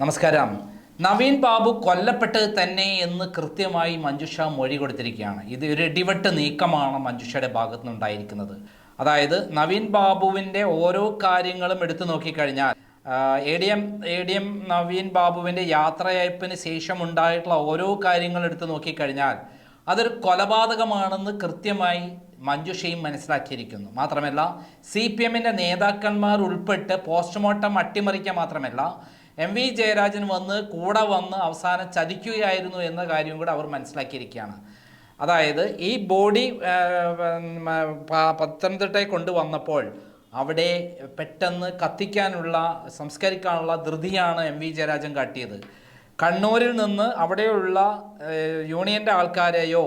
നമസ്കാരം. നവീൻ ബാബു കൊല്ലപ്പെട്ടത് തന്നെ എന്ന് കൃത്യമായി മഞ്ജുഷ മൊഴി കൊടുത്തിരിക്കുകയാണ്. ഇത് ഒരു ഇടിവെട്ട് നീക്കമാണ് മഞ്ജുഷയുടെ ഭാഗത്തു നിന്നുണ്ടായിരിക്കുന്നത് അതായത് നവീൻ ബാബുവിന്റെ ഓരോ കാര്യങ്ങളും എടുത്തു നോക്കിക്കഴിഞ്ഞാൽ A D M A D M Naveen ബാബുവിന്റെ യാത്രയയപ്പിന് ശേഷം ഉണ്ടായിട്ടുള്ള ഓരോ കാര്യങ്ങളും എടുത്തു നോക്കിക്കഴിഞ്ഞാൽ അതൊരു കൊലപാതകമാണെന്ന് കൃത്യമായി മഞ്ജുഷയും മനസ്സിലാക്കിയിരിക്കുന്നു. മാത്രമല്ല സി പി എമ്മിന്റെ നേതാക്കന്മാർ ഉൾപ്പെട്ട് പോസ്റ്റ്മോർട്ടം അട്ടിമറിക്കുക മാത്രമല്ല എം വി ജയരാജൻ വന്ന് കൂടെ വന്ന് അവസാനം ചതിക്കുകയായിരുന്നു എന്ന കാര്യം കൂടെ അവർ മനസ്സിലാക്കിയിരിക്കുകയാണ്. അതായത് ഈ ബോഡി പത്തനംതിട്ടയിൽ കൊണ്ടുവന്നപ്പോൾ അവിടെ പെട്ടെന്ന് കത്തിക്കാനുള്ള സംസ്കരിക്കാനുള്ള ധൃതിയാണ് എം വി ജയരാജൻ കാട്ടിയത്. കണ്ണൂരിൽ നിന്ന് അവിടെയുള്ള യൂണിയന്റെ ആൾക്കാരെയോ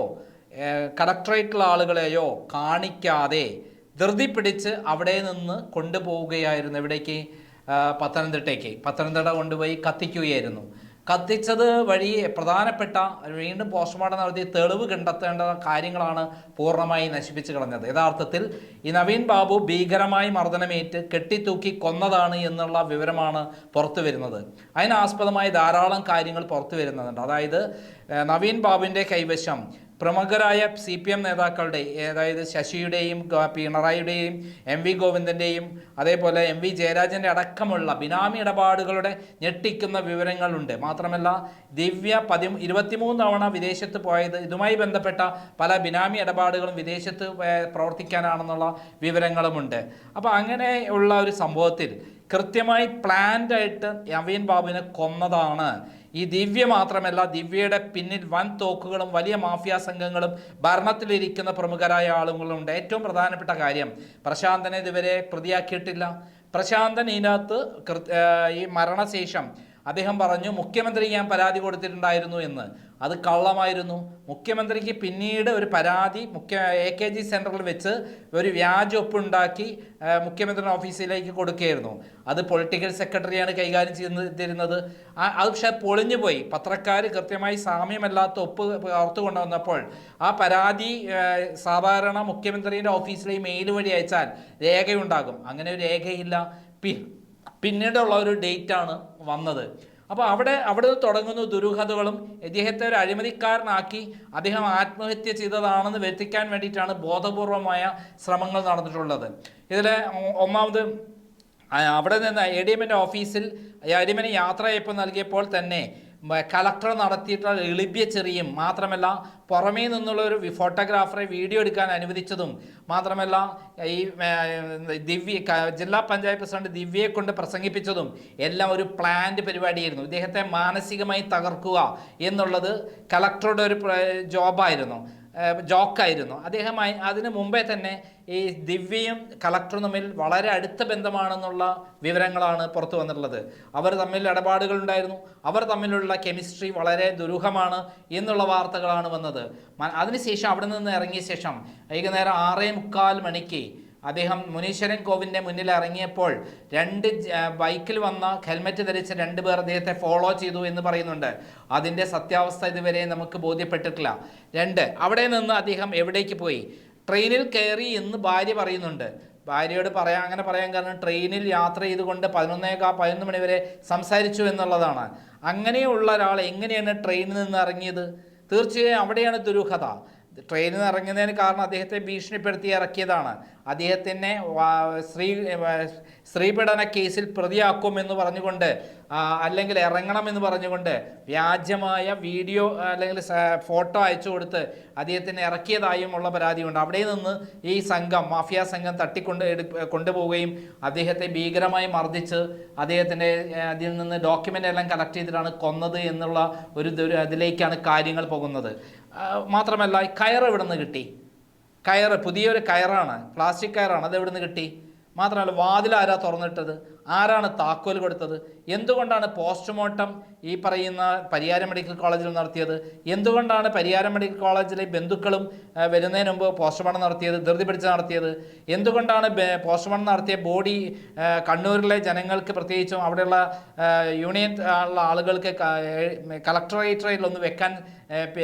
ഏഹ്, കളക്ടറേറ്റിലെ ആളുകളെയോ കാണിക്കാതെ ധൃതി പിടിച്ച് അവിടെ നിന്ന് കൊണ്ടുപോവുകയായിരുന്നു. എവിടേക്ക്? പത്തനംതിട്ടയ്ക്ക്. പത്തനംതിട്ട കൊണ്ടുപോയി കത്തിക്കുകയായിരുന്നു. കത്തിച്ചത് വഴി പ്രധാനപ്പെട്ട വീണ്ടും പോസ്റ്റ്മോർട്ടം നടത്തി തെളിവ് കണ്ടെത്തേണ്ട കാര്യങ്ങളാണ് പൂർണമായി നശിപ്പിച്ചു കളഞ്ഞത്. യഥാർത്ഥത്തിൽ ഈ നവീൻ ബാബു ഭീകരമായി മർദ്ദനമേറ്റ് കെട്ടിത്തൂക്കി കൊന്നതാണ് എന്നുള്ള വിവരമാണ് പുറത്തു വരുന്നത്. അതിനാസ്പദമായി ധാരാളം കാര്യങ്ങൾ പുറത്തു വരുന്നുണ്ട്. അതായത് നവീൻ ബാബുവിന്റെ കൈവശം പ്രമുഖരായ സി പി എം നേതാക്കളുടെ അതായത് ശശിയുടെയും പിണറായിയുടെയും എം വി ഗോവിന്ദന്റെയും അതേപോലെ എം വി ജയരാജന്റെ അടക്കമുള്ള ബിനാമി ഇടപാടുകളുടെ ഞെട്ടിക്കുന്ന വിവരങ്ങളുണ്ട്. മാത്രമല്ല ദിവ്യ പതി ഇരുപത്തിമൂന്ന് തവണ വിദേശത്ത് പോയത് ഇതുമായി ബന്ധപ്പെട്ട പല ബിനാമി ഇടപാടുകളും വിദേശത്ത് പ്രവർത്തിക്കാനാണെന്നുള്ള വിവരങ്ങളുമുണ്ട്. അപ്പോൾ അങ്ങനെയുള്ള ഒരു സംഭവത്തിൽ കൃത്യമായി പ്ലാൻഡായിട്ട് നവീൻ ബാബുവിനെ കൊന്നതാണ്. ഈ ദിവ്യ മാത്രമല്ല ദിവ്യയുടെ പിന്നിൽ വൻ തോക്കുകളും വലിയ മാഫിയ സംഘങ്ങളും ഭരണത്തിലിരിക്കുന്ന പ്രമുഖരായ ആളുകളുണ്ട്. ഏറ്റവും പ്രധാനപ്പെട്ട കാര്യം പ്രശാന്തനെ ഇതുവരെ പ്രതിയാക്കിയിട്ടില്ല. പ്രശാന്തൻ ഇതിനകത്ത് ഈ മരണശേഷം അദ്ദേഹം പറഞ്ഞു മുഖ്യമന്ത്രി ഞാൻ പരാതി കൊടുത്തിട്ടുണ്ടായിരുന്നു എന്ന്. അത് കള്ളമായിരുന്നു. മുഖ്യമന്ത്രിക്ക് പിന്നീട് ഒരു പരാതി മുഖ്യ എ കെ ജി സെന്ററിൽ വെച്ച് ഒരു വ്യാജ ഒപ്പുണ്ടാക്കി മുഖ്യമന്ത്രിയുടെ ഓഫീസിലേക്ക് കൊടുക്കുകയായിരുന്നു. അത് പൊളിറ്റിക്കൽ സെക്രട്ടറിയാണ് കൈകാര്യം ചെയ്തിരുന്നത്. അത് പക്ഷേ പൊളിഞ്ഞു പോയി പത്രക്കാർ കൃത്യമായി സാമ്യമല്ലാത്ത ഒപ്പ് പുറത്തു കൊണ്ടുവന്നപ്പോൾ ആ പരാതി സാധാരണ മുഖ്യമന്ത്രിയുടെ ഓഫീസിലേക്ക് മെയിൽ വഴി അയച്ചാൽ രേഖയുണ്ടാകും. അങ്ങനെ ഒരു രേഖയില്ല. പിന്നീടുള്ള ഒരു ഡേറ്റാണ് വന്നത്. അപ്പോൾ അവിടെ അവിടെ നിന്ന് തുടങ്ങുന്നു ദുരൂഹതകളും. ഇദ്ദേഹത്തെ ഒരു അഴിമതിക്കാരനാക്കി. അദ്ദേഹം ആത്മഹത്യ ചെയ്തതാണെന്ന് വരുത്തിക്കാൻ വേണ്ടിയിട്ടാണ് ബോധപൂർവമായ ശ്രമങ്ങൾ നടന്നിട്ടുള്ളത്. ഇതിൽ ഒന്നാമത് അവിടെ നിന്ന് എ ഡി എമ്മിന്റെ ഓഫീസിൽ എ ഡി എമ്മിന് യാത്രയപ്പം നൽകിയപ്പോൾ തന്നെ കളക്ടർ നടത്തിയിട്ടുള്ള എളിപ്യ ചെറിയും മാത്രമല്ല പുറമേ നിന്നുള്ള ഒരു ഫോട്ടോഗ്രാഫറെ വീഡിയോ എടുക്കാൻ അനുവദിച്ചതും മാത്രമല്ല ഈ ദിവ്യ ജില്ലാ പഞ്ചായത്ത് പ്രസിഡന്റ് ദിവ്യയെ കൊണ്ട് പ്രസംഗിപ്പിച്ചതും എല്ലാം ഒരു പ്ലാൻഡ് പരിപാടിയായിരുന്നു. ഇദ്ദേഹത്തെ മാനസികമായി തകർക്കുക എന്നുള്ളത് കളക്ടറുടെ ഒരു ജോബായിരുന്നു ജോക്കായിരുന്നു. അദ്ദേഹം അതിനു മുമ്പേ തന്നെ ഈ ദിവ്യയും കളക്ടറും തമ്മിൽ വളരെ അടുത്ത ബന്ധമാണെന്നുള്ള വിവരങ്ങളാണ് പുറത്തു വന്നിട്ടുള്ളത്. അവർ തമ്മിൽ ഇടപാടുകൾ ഉണ്ടായിരുന്നു. അവർ തമ്മിലുള്ള കെമിസ്ട്രി വളരെ ദുരൂഹമാണ് എന്നുള്ള വാർത്തകളാണ് വന്നത്. അതിനുശേഷം അവിടെ നിന്ന് ഇറങ്ങിയ ശേഷം വൈകുന്നേരം ആറേ മുക്കാൽ മണിക്ക് അദ്ദേഹം മുനീശ്വരൻ കോവിന്റെ മുന്നിൽ ഇറങ്ങിയപ്പോൾ രണ്ട് ബൈക്കിൽ വന്ന ഹെൽമെറ്റ് ധരിച്ച രണ്ട് പേർ അദ്ദേഹത്തെ ഫോളോ ചെയ്തു എന്ന് പറയുന്നുണ്ട്. അതിന്റെ സത്യാവസ്ഥ ഇതുവരെ നമുക്ക് ബോധ്യപ്പെട്ടിട്ടില്ല. രണ്ട് അവിടെ നിന്ന് അദ്ദേഹം എവിടേക്ക് പോയി? ട്രെയിനിൽ കയറി എന്ന് ഭാര്യ പറയുന്നുണ്ട്. ഭാര്യയോട് പറയാൻ അങ്ങനെ പറയാൻ കാരണം ട്രെയിനിൽ യാത്ര ചെയ്തുകൊണ്ട് പതിനൊന്നേക്കാ പതിനൊന്ന് മണി വരെ സംസാരിച്ചു എന്നുള്ളതാണ്. അങ്ങനെയുള്ള ഒരാൾ എങ്ങനെയാണ് ട്രെയിനിൽ നിന്ന് ഇറങ്ങിയത്? തീർച്ചയായും അവിടെയാണ് ദുരൂഹത. ട്രെയിനിൽ നിന്ന് ഇറങ്ങുന്നതിന് കാരണം അദ്ദേഹത്തെ ഭീഷണിപ്പെടുത്തി ഇറക്കിയതാണ്. അദ്ദേഹത്തിനെ സ്ത്രീ സ്ത്രീപീഡന കേസിൽ പ്രതിയാക്കുമെന്ന് പറഞ്ഞുകൊണ്ട് അല്ലെങ്കിൽ ഇറങ്ങണമെന്ന് പറഞ്ഞുകൊണ്ട് വ്യാജമായ വീഡിയോ അല്ലെങ്കിൽ ഫോട്ടോ അയച്ചു കൊടുത്ത് അദ്ദേഹത്തിനെ ഇറക്കിയതായും ഉള്ള പരാതിയുണ്ട്. അവിടെ നിന്ന് ഈ സംഘം മാഫിയ സംഘം തട്ടിക്കൊണ്ട് കൊണ്ടുപോവുകയും അദ്ദേഹത്തെ ഭീകരമായി മർദ്ദിച്ച് അദ്ദേഹത്തിന്റെ അതിൽ നിന്ന് ഡോക്യുമെന്റ് എല്ലാം കളക്ട് ചെയ്തിട്ടാണ് കൊന്നത് എന്നുള്ള ഒരു അതിലേക്കാണ് കാര്യങ്ങൾ പോകുന്നത്. മാത്രമല്ല കയർ എവിടെ നിന്ന് കിട്ടി? കയറ് പുതിയൊരു കയറാണ് പ്ലാസ്റ്റിക് കയറാണ് അത് എവിടെ നിന്ന് കിട്ടി? മാത്രമല്ല വാതിൽ ആരാ തുറന്നിട്ടത്? ആരാണ് താക്കോൽ കൊടുത്തത്? എന്തുകൊണ്ടാണ് പോസ്റ്റ്മോർട്ടം ഈ പറയുന്ന പരിയാരം മെഡിക്കൽ കോളേജിൽ നടത്തിയത്? എന്തുകൊണ്ടാണ് പരിയാരം മെഡിക്കൽ കോളേജിലെ ബന്ധുക്കളും വരുന്നതിന് മുമ്പ് പോസ്റ്റ്മോർട്ടം നടത്തിയത് ധൃതി പിടിച്ച് നടത്തിയത്? എന്തുകൊണ്ടാണ് പോസ്റ്റ്മോർട്ടം നടത്തിയ ബോഡി കണ്ണൂരിലെ ജനങ്ങൾക്ക് പ്രത്യേകിച്ചും അവിടെയുള്ള യൂണിയൻ ഉള്ള ആളുകൾക്ക് കളക്ടറേറ്ററിൽ ഒന്ന് വെക്കാൻ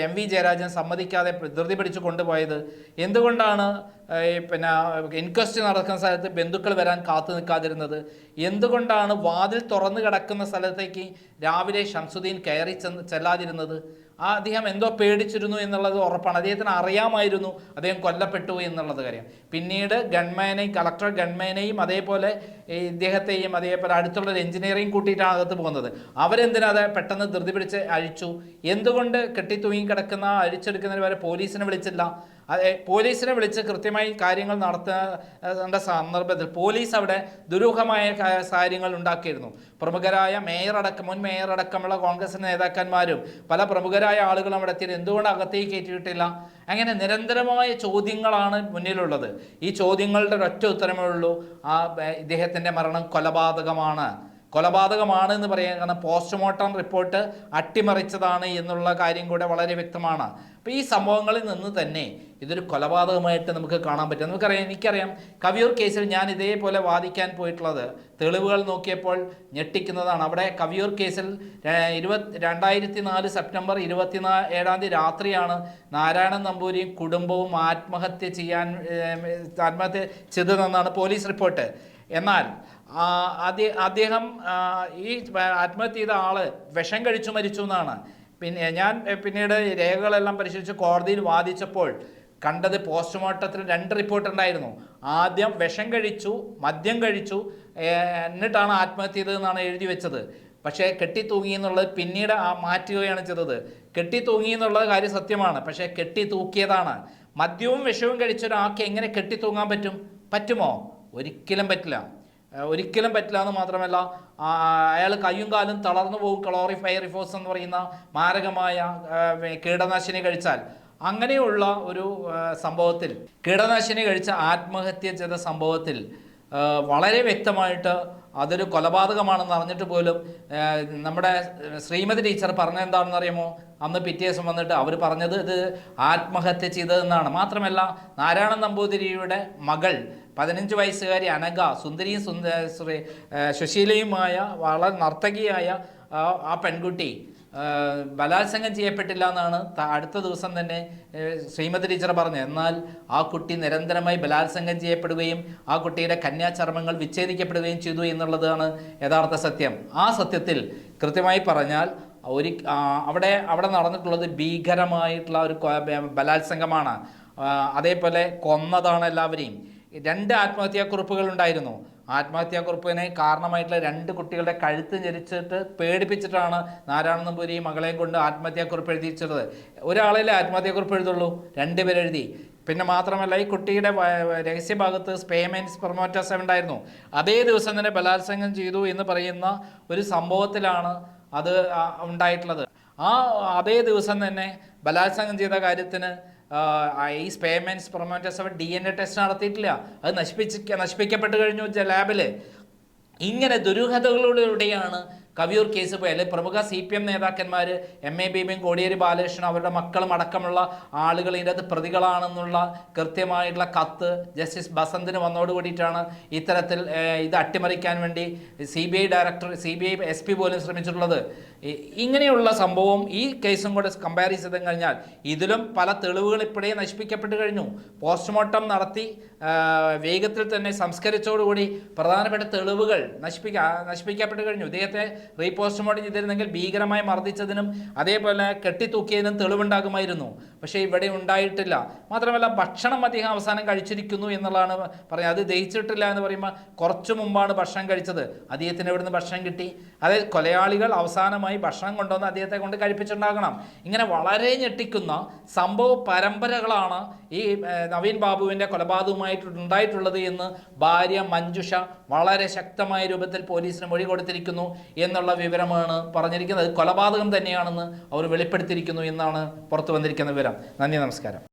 എം വി ജയരാജൻ സമ്മതിക്കാതെ ധൃതി പിടിച്ച് കൊണ്ടുപോയത്? എന്തുകൊണ്ടാണ് പിന്നെ ഇൻക്വസ്റ്റ് നടക്കുന്ന സ്ഥലത്ത് ബന്ധുക്കൾ വരാൻ കാത്തു നിൽക്കാതിരുന്നത്? എന്തുകൊണ്ടാണ് വാതിൽ തുറന്നു കിടക്കുന്ന സ്ഥലത്തേക്ക് രാവിലെ ഷംസുദ്ദീൻ കയറി ചെന്ന് ചെല്ലാതിരുന്നത്? ആ അദ്ദേഹം എന്തോ പേടിച്ചിരുന്നു എന്നുള്ളത് ഉറപ്പാണ്. അദ്ദേഹത്തിന് അറിയാമായിരുന്നു അദ്ദേഹം കൊല്ലപ്പെട്ടു എന്നുള്ളത് കാര്യം. പിന്നീട് ഗൺമാനെയും കളക്ടർ ഗൺമാനെയും അതേപോലെ ഇദ്ദേഹത്തെയും അതേപോലെ അടുത്തുള്ള ഒരു എഞ്ചിനീയറിംഗ് കൂട്ടിയിട്ടാണ് അകത്ത് പോകുന്നത്. അവരെന്തിനാ അത് പെട്ടെന്ന് ധൃതി പിടിച്ച് അഴിച്ചു? എന്തുകൊണ്ട് കെട്ടിത്തൂങ്ങി കിടക്കുന്ന അഴിച്ചെടുക്കുന്നതിന് വരെ പോലീസിനെ വിളിച്ചില്ല? പോലീസിനെ വിളിച്ച് കൃത്യമായി കാര്യങ്ങൾ നടത്തേണ്ട സന്ദർഭത്തിൽ പോലീസ് അവിടെ ദുരൂഹമായ കാര്യങ്ങൾ ഉണ്ടാക്കിയിരുന്നു. പ്രമുഖരായ മേയർ അടക്കം മുൻ മേയർ അടക്കമുള്ള കോൺഗ്രസ് നേതാക്കന്മാരും പല പ്രമുഖരായ ആളുകളും അവിടെ എത്തിയത് എന്തുകൊണ്ട് അകത്തേക്ക് കയറ്റിയിട്ടില്ല? അങ്ങനെ നിരന്തരമായ ചോദ്യങ്ങളാണ് മുന്നിലുള്ളത്. ഈ ചോദ്യങ്ങളുടെ ഒരൊറ്റ ഉത്തരമേ ഉള്ളൂ. ആ ഇദ്ദേഹത്തിന്റെ മരണം കൊലപാതകമാണ്. കൊലപാതകമാണ് എന്ന് പറയാൻ കാരണം പോസ്റ്റ്മോർട്ടം റിപ്പോർട്ട് അട്ടിമറിച്ചതാണ് എന്നുള്ള കാര്യം കൂടെ വളരെ വ്യക്തമാണ്. അപ്പോൾ ഈ സംഭവങ്ങളിൽ നിന്ന് തന്നെ ഇതൊരു കൊലപാതകമായിട്ട് നമുക്ക് കാണാൻ പറ്റും. നമുക്കറിയാം എനിക്കറിയാം കവിയൂർ കേസിൽ ഞാൻ ഇതേപോലെ വാദിക്കാൻ പോയിട്ടുള്ളത്. തെളിവുകൾ നോക്കിയപ്പോൾ ഞെട്ടിക്കുന്നതാണ്. അവിടെ കവിയൂർ കേസിൽ ഇരുപത് രണ്ടായിരത്തി നാല് സെപ്റ്റംബർ ഇരുപത്തിനാ ഏഴാം തീയതി രാത്രിയാണ് നാരായണൻ നമ്പൂരിയും കുടുംബവും ആത്മഹത്യ ചെയ്യാൻ ആത്മഹത്യ ചെയ്തതെന്നാണ് പോലീസ് റിപ്പോർട്ട്. എന്നാൽ അദ്ദേഹം ഈ ആത്മഹത്യ ചെയ്ത ആൾ വിഷം കഴിച്ചു മരിച്ചു എന്നാണ്. പിന്നെ ഞാൻ പിന്നീട് രേഖകളെല്ലാം പരിശോധിച്ച് കോടതിയിൽ വാദിച്ചപ്പോൾ കണ്ടത് പോസ്റ്റ്മോർട്ടത്തിൽ രണ്ട് റിപ്പോർട്ട് ഉണ്ടായിരുന്നു. ആദ്യം വിഷം കഴിച്ചു മദ്യം കഴിച്ചു എന്നിട്ടാണ് ആത്മഹത്യ ചെയ്തതെന്നാണ് എഴുതി വെച്ചത്. പക്ഷേ കെട്ടിത്തൂങ്ങി എന്നുള്ളത് പിന്നീട് ആ മാറ്റുകയാണ് ചെയ്തത്. കെട്ടിത്തൂങ്ങി എന്നുള്ളത് കാര്യം സത്യമാണ്. പക്ഷേ കെട്ടി തൂക്കിയതാണ് മദ്യവും വിഷവും കഴിച്ച ഒരാൾക്ക് എങ്ങനെ കെട്ടി തൂങ്ങാൻ പറ്റും? പറ്റുമോ? ഒരിക്കലും പറ്റില്ല. ഒരിക്കലും പറ്റില്ല എന്ന് മാത്രമല്ല അയാൾ കയ്യും കാലും തളർന്നു പോകും. ക്ലോറിഫൈറിഫോസ് എന്ന് പറയുന്ന മാരകമായ കീടനാശിനി കഴിച്ചാൽ. അങ്ങനെയുള്ള ഒരു സംഭവത്തിൽ കീടനാശിനി കഴിച്ച ആത്മഹത്യ ചെയ്ത സംഭവത്തിൽ വളരെ വ്യക്തമായിട്ട് അതൊരു കൊലപാതകമാണെന്ന് അറിഞ്ഞിട്ട് പോലും നമ്മുടെ ശ്രീമതി ടീച്ചർ പറഞ്ഞത് എന്താണെന്ന് അറിയുമോ? അന്ന് പിറ്റേ ദിവസം വന്നിട്ട് അവർ പറഞ്ഞത് ഇത് ആത്മഹത്യ ചെയ്തതെന്നാണ്. മാത്രമല്ല നാരായണൻ നമ്പൂതിരിയുടെ മകൾ പതിനഞ്ച് വയസ്സുകാരി അനഘ സുന്ദരിയും സുന്ദ സുശീലയുമായ വളരെ നർത്തകിയായ ആ പെൺകുട്ടി ബലാത്സംഗം ചെയ്യപ്പെട്ടില്ല എന്നാണ് അടുത്ത ദിവസം തന്നെ ശ്രീമതി ടീച്ചർ പറഞ്ഞത്. എന്നാൽ ആ കുട്ടി നിരന്തരമായി ബലാത്സംഗം ചെയ്യപ്പെടുകയും ആ കുട്ടിയുടെ കന്യാചർമ്മങ്ങൾ വിച്ഛേദിക്കപ്പെടുകയും ചെയ്തു എന്നുള്ളതാണ് യഥാർത്ഥ സത്യം. ആ സത്യത്തിൽ കൃത്യമായി പറഞ്ഞാൽ ഒരു അവിടെ അവിടെ നടന്നിട്ടുള്ളത് ഭീകരമായിട്ടുള്ള ഒരു ബലാത്സംഗമാണ്. അതേപോലെ കൊന്നതാണ് എല്ലാവരെയും. രണ്ട് ആത്മഹത്യാക്കുറിപ്പുകൾ ഉണ്ടായിരുന്നു. ആത്മഹത്യാക്കുറിപ്പിനെ കാരണമായിട്ടുള്ള രണ്ട് കുട്ടികളുടെ കഴുത്ത് ഞെരിച്ചിട്ട് പേടിപ്പിച്ചിട്ടാണ് നാരായണ നമ്പൂരി മകളെയും കൊണ്ട് ആത്മഹത്യാക്കുറിപ്പ് എഴുതിച്ചത് ഒരാളല്ലേ ആത്മഹത്യാക്കുറിപ്പ് എഴുതുള്ളൂ? രണ്ട് പേരെഴുതി പിന്നെ മാത്രമല്ല ഈ കുട്ടിയുടെ രഹസ്യഭാഗത്ത് സ്പേമെൻസ് പ്രൊമോറ്റസ് ഉണ്ടായിരുന്നു. അതേ ദിവസം തന്നെ ബലാത്സംഗം ചെയ്തു എന്ന് പറയുന്ന ഒരു സംഭവത്തിലാണ് അത് ഉണ്ടായിട്ടുള്ളത്. ആ അതേ ദിവസം തന്നെ ബലാത്സംഗം ചെയ്ത കാര്യത്തിന് ഈ സ്പേമെൻസ് പ്രൊമോറ്റസ് അവർ ഡി എൻ എ ടെസ്റ്റ് നടത്തിയിട്ടില്ല. അത് നശിപ്പിച്ച് നശിപ്പിക്കപ്പെട്ട് കഴിഞ്ഞു ലാബിൽ ഇങ്ങനെ ദുരൂഹതകളിലൂടെയാണ് കവിയൂർ കേസ് അല്ലെങ്കിൽ പ്രമുഖ സി പി എം നേതാക്കന്മാർ എം എ ബീബിയും കോടിയേരി ബാലകൃഷ്ണൻ അവരുടെ മക്കളും അടക്കമുള്ള ആളുകൾ ഇതിന്റെ അത് പ്രതികളാണെന്നുള്ള കൃത്യമായിട്ടുള്ള കത്ത് ജസ്റ്റിസ് ബസന്തിന് വന്നോട് കൂടിയിട്ടാണ് ഇത്തരത്തിൽ ഇത് അട്ടിമറിക്കാൻ വേണ്ടി C B I director C B I S P പോലും ശ്രമിച്ചിട്ടുള്ളത്. ഇങ്ങനെയുള്ള സംഭവം ഈ കേസും കൂടെ കമ്പയർ ചെയ്ത് കഴിഞ്ഞാൽ ഇതിലും പല തെളിവുകൾ ഇപ്പോഴേ നശിപ്പിക്കപ്പെട്ട് കഴിഞ്ഞു. പോസ്റ്റ്മോർട്ടം നടത്തി വേഗത്തിൽ തന്നെ സംസ്കരിച്ചോടുകൂടി പ്രധാനപ്പെട്ട തെളിവുകൾ നശിപ്പിക്ക നശിപ്പിക്കപ്പെട്ട് കഴിഞ്ഞു. ഇദ്ദേഹത്തെ റീപോസ്റ്റ്മോർട്ടം ചെയ്തിരുന്നെങ്കിൽ ഭീകരമായി മർദ്ദിച്ചതിനും അതേപോലെ കെട്ടിത്തൂക്കിയതിനും തെളിവുണ്ടാകുമായിരുന്നു. പക്ഷേ ഇവിടെ ഉണ്ടായിട്ടില്ല. മാത്രമല്ല ഭക്ഷണം അദ്ദേഹം അവസാനം കഴിച്ചിരിക്കുന്നു എന്നുള്ളതാണ് പറയുന്നത്. അത് ദഹിച്ചിട്ടില്ല എന്ന് പറയുമ്പോൾ കുറച്ചു മുമ്പാണ് ഭക്ഷണം കഴിച്ചത്. അദ്ദേഹത്തിന് എവിടുന്ന് ഭക്ഷണം കിട്ടി? അതായത് കൊലയാളികൾ അവസാനമായി ഭക്ഷണം കൊണ്ടുവന്ന് അദ്ദേഹത്തെ കൊണ്ട് കഴിപ്പിച്ചിട്ടുണ്ടാകണം. ഇങ്ങനെ വളരെ ഞെട്ടിക്കുന്ന സംഭവ പരമ്പരകളാണ് ഈ നവീൻ ബാബുവിന്റെ കൊലപാതകമായിട്ട് ഉണ്ടായിട്ടുള്ളത് എന്ന് ഭാര്യ മഞ്ജുഷ വളരെ ശക്തമായ രൂപത്തിൽ പോലീസിന് മൊഴി കൊടുത്തിരിക്കുന്നു എന്നുള്ള വിവരമാണ് പറഞ്ഞിരിക്കുന്നത്. കൊലപാതകം തന്നെയാണെന്ന് അവർ വെളിപ്പെടുത്തിയിരിക്കുന്നു എന്നാണ് പുറത്തു വന്നിരിക്കുന്ന വിവരം. നന്ദി നമസ്കാരം.